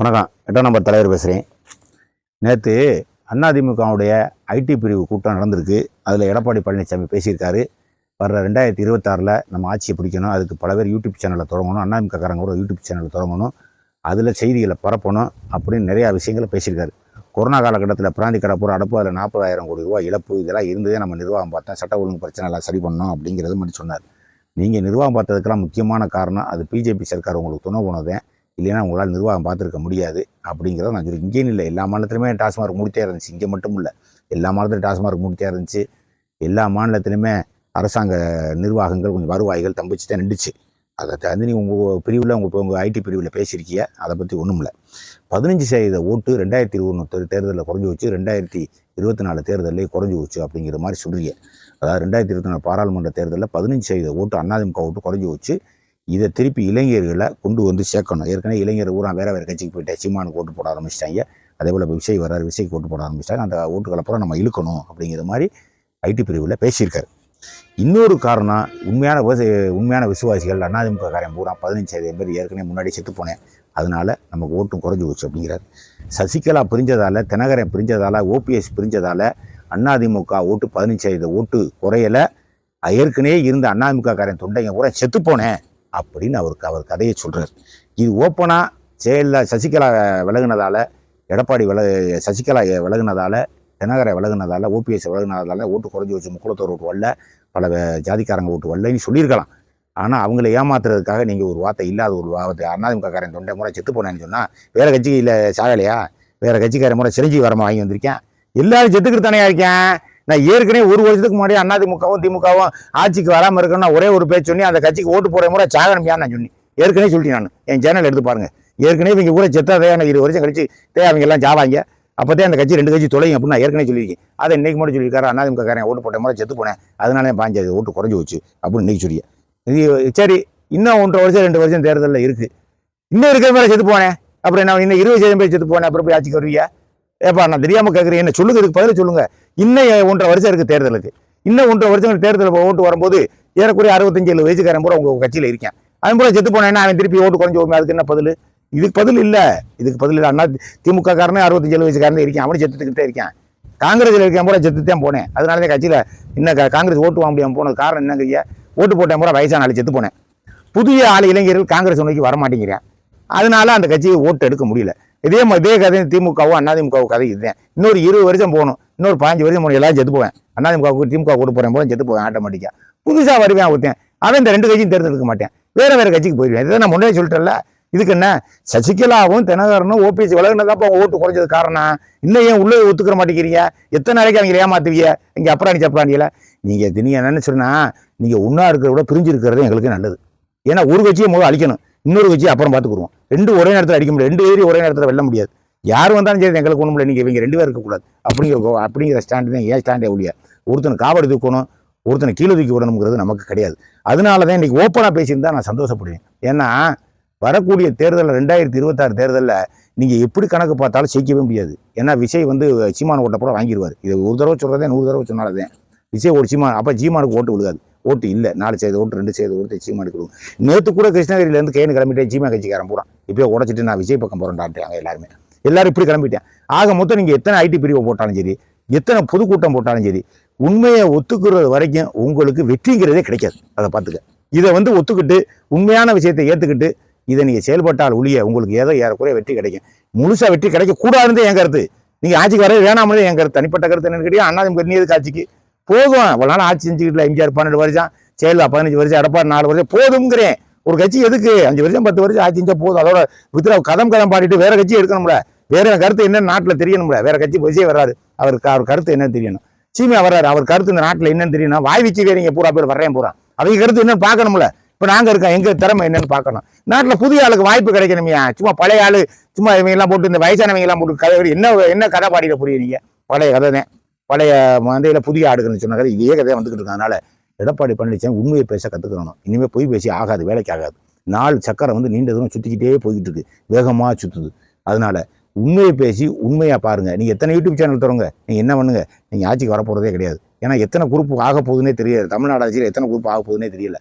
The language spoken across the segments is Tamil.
வணக்கம். எட்டாம் நம்பர் தலைவர் பேசுகிறேன் நேற்று அதிமுகவுடைய ஐடி பிரிவு கூட்டம் நடந்திருக்கு. அதில் எடப்பாடி பழனிசாமி பேசியிருக்காரு. வர்ற ரெண்டாயிரத்தி இருபத்தாறில் நம்ம ஆட்சியை பிடிக்கணும். அதுக்கு பல பேர் யூடியூப் சேனலை தொடங்கணும். அண்ணாதிமுகக்காரங்க கூட யூடியூப் சேனலை தொடங்கணும். அதில் செய்திகளை பரப்பணும் அப்படின்னு நிறையா விஷயங்களை பேசியிருக்காரு. கொரோனா காலகட்டத்தில் பிராந்தி கடப்பூர் அடப்பு. அதில் நாற்பதாயிரம் கோடி ரூபாய் இழப்பு. இதெல்லாம் இருந்ததே நம்ம நிர்வாகம் பார்த்தோம் சட்ட ஒழுங்கு பிரச்சனை எல்லாம் சரி பண்ணணும் அப்படிங்கிறது மட்டும் சொன்னார். நீங்கள் நிர்வாகம் பார்த்ததுக்கெல்லாம் முக்கியமான காரணம் அது பிஜேபி சர்க்கார் உங்களுக்கு துணை போனதே இல்லைன்னா உங்களால் நிர்வாகம் பார்த்துருக்க முடியாது அப்படிங்கிறத நான் சொல்லி இங்கேயும் இல்லை. எல்லா மாநிலத்திலுமே டாஸ்மார்க் முடித்தே இருந்துச்சு. இங்கே மட்டும் இல்லை. எல்லா மாநிலத்திலும் டாஸ்மார்க் முடித்தே இருந்துச்சு. எல்லா மாநிலத்திலுமே அரசாங்க நிர்வாகங்கள் கொஞ்சம் வருவாய்கள் தம்பிச்சு தான் நின்றுச்சு. அதை தந்து நீ உங்கள் பிரிவில் உங்கள் உங்கள் ஐடி பிரிவில் பேசியிருக்கிய அதை பற்றி ஒன்றும் இல்லை. பதினஞ்சு சதவீத ஓட்டு ரெண்டாயிரத்தி இருபது தேர்தலில் குறைஞ்சி வச்சு ரெண்டாயிரத்தி இருபத்தி நாலு தேர்தலே குறைஞ்சி வச்சு அப்படிங்கிற மாதிரி சொல்கிறீங்க அதாவது ரெண்டாயிரத்தி இருபத்தி நாலு பாராளுமன்ற தேர்தலில் பதினஞ்சு சதவீத ஓட்டு அதிமுக ஓட்டு குறைஞ்சி வச்சு இதை திருப்பி இளைஞர்களை கொண்டு வந்து சேர்க்கணும். ஏற்கனவே இளைஞர் ஊரா வேற வேறு கட்சிக்கு போயிட்டு சீமானுக்கு ஓட்டு போட ஆரம்பிச்சிட்டாங்க. அதே போல் இப்போ விஜய் வர்றாரு விசைக்கு ஓட்டு போட ஆரம்பிச்சிட்டாங்க. அந்த ஓட்டுகளை அப்புறம் நம்ம இழுக்கணும் அப்படிங்கிற மாதிரி ஐடி பிரிவில் பேசியிருக்காரு. இன்னொரு காரணம் உண்மையான விவசாய உண்மையான விசுவாசிகள் அண்ணாதிமுக காரியம் பூரா பதினஞ்சு சதவீதம் பேர் ஏற்கனவே முன்னாடி செத்து போனேன். அதனால நமக்கு ஓட்டும் குறைஞ்சி போச்சு அப்படிங்கிறார். சசிகலா பிரிஞ்சதால் தினகரன் பிரிஞ்சதால் ஓபிஎஸ் பிரிஞ்சதால் அதிமுக ஓட்டு பதினஞ்சு சதவீத ஓட்டு குறையலை. ஏற்கனவே இருந்த அதிமுக காரன் தொண்டைங்க பூரா செத்து போனேன். அப்படின்னு அவருக்கு அவர் கதையை சொல்கிறார் இது ஓப்பனாக செயலில் சசிகலா விலகுனதால் எடப்பாடி வில சசிகலா விலகுனதால தினகரை விலகுனதால் ஓபிஎஸ் விலகுனதால் ஓட்டு குறைஞ்சி வச்சு முக்குளத்தோர் ஓட்டு வரல பல ஜாதிக்காரங்க ஓட்டு வரலன்னு சொல்லியிருக்கலாம். ஆனால் அவங்கள ஏமாத்துறதுக்காக நீங்கள் ஒரு வார்த்தை இல்லாத ஒரு வார்த்தை அண்ணாதிமுகக்காரன் தொண்டை முறை செத்து போனேன்னு சொன்னால் வேறு கட்சியில் சாகலையா? வேறு கட்சிக்காரன் முறை சிரஞ்சி வரமா வாங்கி வந்திருக்கேன்? எல்லாரும் செத்துக்கிட்டு தானே இருக்கேன்? நான் ஏற்கனவே ஒரு வருஷத்துக்கு முன்னாடி அதிமுகவும் திமுகவும் ஆட்சிக்கு வராமல் இருக்கணும்னா ஒரே ஒரு பேச்சு சொன்னி அந்த கட்சிக்கு ஓட்டு போகிற முறை சாகணுமையான்னு நான் சொன்னேன். ஏற்கனவே சொல்லிட்டேன் நான். என் சேனல் எடுத்து பாருங்க. ஏற்கனவே இவங்க கூட செத்தாதே எனக்கு இருபது வருஷம் கழிச்சு தே அவங்க எல்லாம் ஜாவாங்க அப்போதே அந்த கட்சி ரெண்டு கட்சி தொலைங்க அப்படின்னு நான் ஏற்கனவே சொல்லியிருக்கேன். அதை இன்னைக்கு மட்டும் சொல்லியிருக்காரு அதிமுக காரன் ஓட்டு போட்ட முறை செத்து போனேன். அதனால என் பாஞ்சது ஓட்டு குறைஞ்சி வச்சு அப்படின்னு இன்றைக்கி சொல்லிய. இது சரி இன்னும் ஒன்றரை வருஷம் ரெண்டு வருஷம் தேர்தலில் இருக்குது இன்னும் இருக்கிற மேலே செத்து போனேன். அப்புறம் நான் இன்னும் இருபது சதவீதம் பேர் செத்து போனேன். அப்புறம் போய் ஆட்சிக்கு வருவியா? ஏப்பா நான் தெரியாமல் கேட்குறேன் என்ன சொல்லுங்க இதுக்கு பதில் சொல்லுங்க. இன்னும் ஒன்றரை வருஷம் இருக்குது தேர்தலுக்கு. இன்னும் ஒன்றரை வருஷம் தேர்தல் ஓட்டு வரும்போது ஏறக்குறைய அறுபத்தஞ்சு ஏழு வயசுக்காரன் பூரா உங்கள் கட்சியில் இருக்கேன். அவன் பூரா செத்து போனேன்னா அவன் திருப்பி ஓட்டு குறைஞ்சி போகுமே அதுக்கு என்ன பதில்? இதுக்கு பதில் இல்லை. இதுக்கு பதில் இல்லை. அண்ணா திமுக காரனே அறுபத்தஞ்சு ஏழு வயசுக்காரனே இருக்கேன். அவனும் செத்துக்கிட்டே இருக்கேன். காங்கிரஸில் இருக்கேன் பூரா செத்து தான் போனேன். அதனால தான் கட்சியில் இன்னும் காங்கிரஸ் ஓட்டு வாங்க முடியாமல் போனது காரணம் என்னங்கிறீங்க? ஓட்டு போட்டேன் பூரா வயசான ஆள் செத்து போனேன். புதிய ஆள் இளைஞர்கள் காங்கிரஸ் நோக்கி வரமாட்டேங்கிறேன் அதனால அந்த கட்சியை ஓட்டு எடுக்க முடியல. இதே மாதிரி இதே கதை திமுகவும் அதிமுகவும் கதை இதுதான். இன்னொரு இருபது வருஷம் போகணும். இன்னொரு பாஞ்சு வருஷம் போகணும். எல்லாம் செத்து போவேன். அதிமுக திமுக ஓட்டு போகிறேன் போல செத்து போவேன் ஆட்டோமேட்டிக்காக புதுசாக வருவேன் ஒருத்தன். அவன் இந்த ரெண்டு கட்சியும் தேர்ந்தெடுக்க மாட்டேன். வேறு வேறு கட்சிக்கு போயிடுவேன். இதை நான் முன்னாடி சொல்லிட்டேன்ல. இதுக்கு என்ன? சசிகலாவும் தினகரனும் ஓபிஎஸ் விலகுனதான் இப்போ ஓட்டு குறைஞ்சது காரணம். இன்னும் ஏன் உள்ளே ஒத்துக்கிற மாட்டேங்கிறீங்க? எத்தனை நாளைக்கு அவங்களை ஏமாத்துவீங்க? இங்கே அப்புறாணி சப்பராணியில நீங்கள் நீங்கள் என்னென்னு சொன்னால் நீங்கள் ஒன்றா இருக்கிறத விட பிரிஞ்சு இருக்கிறது எங்களுக்கு நல்லது. ஏன்னா ஒரு கட்சியை முதல் அழிக்கணும். இன்னொரு கட்சியை அப்புறம் பார்த்துக்குருவோம் ரெண்டு ஒரே நேரத்தில் அடிக்க முடியாது. ரெண்டு ஏரி ஒரே நேரத்தில் வெல்ல முடியாது. யார் வந்தாலும் சரி எங்களுக்கு ஒன்றும் இல்லை. நீங்கள் இவங்க ரெண்டு பேர் இருக்கக்கூடாது அப்படிங்கிற அப்படிங்கிற ஸ்டாண்டு தான் ஏன் ஸ்டாண்டே ஒழிய? ஒருத்தனை காவடி தூக்கணும் ஒருத்தனை கீழே தூக்கி விடணுங்கிறது நமக்கு கிடையாது. அதனால தான் இன்றைக்கி ஓப்பனாக பேசியிருந்தால் நான் சந்தோஷப்படுவேன். ஏன்னா வரக்கூடிய தேர்தலில் ரெண்டாயிரத்தி இருபத்தாறு தேர்தலில் நீங்கள் எப்படி கணக்கு பார்த்தாலும் ஜெயிக்கவே முடியாது. ஏன்னா விஜய் வந்து சீமான ஓட்டை கூட வாங்கிடுவார் இது ஒரு தடவை சொல்கிறதே நூறு தடவை சொன்னாலதே விஜய் ஒரு சீமான் அப்போ சீமானுக்கு ஓட்டு விழுகாது. ஓட்டு இல்லை. நாலு செய்த ஓட்டு ரெண்டு சேது ஓட்டு சீமா எடுக்கணும் நேற்று கூட கிருஷ்ணகிரியிலேருந்து கேனு கிளம்பிட்டேன் சீமா கட்சிக்காரன் பூரா. இப்போ உடச்சிட்டு நான் விஜய் பக்கம் போகிறேன்டான்ட்டாங்க எல்லாருமே. எல்லாரும் இப்படி கிளம்பிட்டேன். ஆக மொத்தம் நீங்கள் எத்தனை ஐடி பிரிவை போட்டாலும் சரி எத்தனை பொதுக்கூட்டம் போட்டாலும் சரி உண்மையை ஒத்துக்கிறது வரைக்கும் உங்களுக்கு வெற்றிங்கிறதே கிடைக்காது. அதை பார்த்துக்க. இதை வந்து ஒத்துக்கிட்டு உண்மையான விஷயத்தை ஏற்றுக்கிட்டு இதை நீங்கள் செயல்பட்டால் ஒழிய உங்களுக்கு ஏதோ ஏறக்குறைய வெற்றி கிடைக்கும். முழுசாக வெற்றி கிடைக்கக்கூடாதுன்னு என் கருத்து. நீங்கள் ஆட்சிக்கு வரவே வேணாமலே என் கருத்து. தனிப்பட்ட கருத்து என்னன்னு கேட்டீங்க அண்ணா எதுக்கு ஆட்சிக்கு? போதும். இவ்வளோ நாள் ஆட்சி செஞ்சுக்கிட்டு எம்ஜிஆர் பன்னெண்டு வருஷம் செயலா பதினஞ்சு வருஷம் எடப்பாடி நாலு வருஷம் போதுங்கிறேன் ஒரு கட்சி எதுக்கு? அஞ்சு வருஷம் பத்து வருஷம் ஆட்சி செஞ்சால் போதும். அதோட வித்ரா கதம் கதம் பாடிட்டு வேற கட்சி எடுக்கணும்ல. வேற கருத்து என்னன்னு நாட்டில் தெரியணும்ல. வேற கட்சி விஜய் வர்றாரு அவருக்கு அவர் கருத்து என்னன்னு தெரியணும். சீமையா வர்றாரு. அவர் கருத்து இந்த நாட்டில் என்னன்னு தெரியணும். வாய் வச்சு வேறீங்க பூரா பேர் வர்றேன் பூரா. அவங்க கருத்து என்னன்னு பார்க்கணும்ல. இப்போ நாங்கள் இருக்கோம். எங்கள் திறமை என்னன்னு பார்க்கணும். நாட்டில் புதிய ஆளுக்கு வாய்ப்பு கிடைக்கணுமையா சும்மா பழைய ஆளு சும்மா இவங்கெல்லாம் போட்டு இந்த வயசானவங்கெல்லாம் போட்டு கதை என்ன என்ன கதை பாடிட புரியுறீங்க பழைய கதை தான் பழைய மந்தையில் புதிய ஆடுகள்னு சொன்ன கதை இதே கதையாக வந்துக்கிட்டு இருக்கு எடப்பாடி பழனிசாமி உண்மையை பேச கற்றுக்கணும் இனிமேல் பொய் பேசி ஆகாது வேலைக்கு ஆகாது. நாலு சக்கரம் வந்து நீண்ட தூரம் சுற்றிக்கிட்டே போய்கிட்டு இருக்கு வேகமாக சுற்றுது அதனால உண்மையை பேசி உண்மையாக பாருங்கள் நீங்கள் எத்தனை யூடியூப் சேனல் தருங்க நீங்கள் என்ன பண்ணுங்க? நீங்கள் ஆட்சிக்கு வரப்போகிறதே கிடையாது. ஏன்னா எத்தனை குரூப் ஆக போகுதுன்னே தெரியாது. தமிழ்நாடு ஆட்சியில் எத்தனை குரூப் ஆக போகுதுன்னே தெரியல.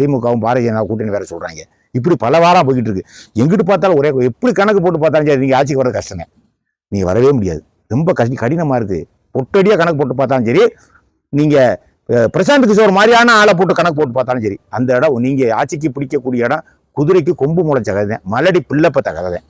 திமுகவும் பாரதிய ஜனதா கூட்டணி வேற சொல்கிறாங்க இப்படி பல வாரம் போய்கிட்டு இருக்கு எங்கிட்டு பார்த்தாலும் ஒரே எப்படி கணக்கு போட்டு பார்த்தாலும் சரி நீங்கள் ஆட்சிக்கு வர கஷ்டங்க. நீங்கள் வரவே முடியாது. ரொம்ப கஷ்ட கடினமாக இருக்குது ஒட்டடியாக கணக்கு போட்டு பார்த்தாலும் சரி நீங்கள் பிரசாந்த் கிஷோர் மாதிரியான ஆளை போட்டு கணக்கு போட்டு பார்த்தாலும் சரி அந்த இடம் நீங்கள் ஆட்சிக்கு பிடிக்கக்கூடிய இடம் குதிரைக்கு கொம்பு முளைச்ச கதை தான் மலடி பிள்ளைப்பத்த கதை தான்.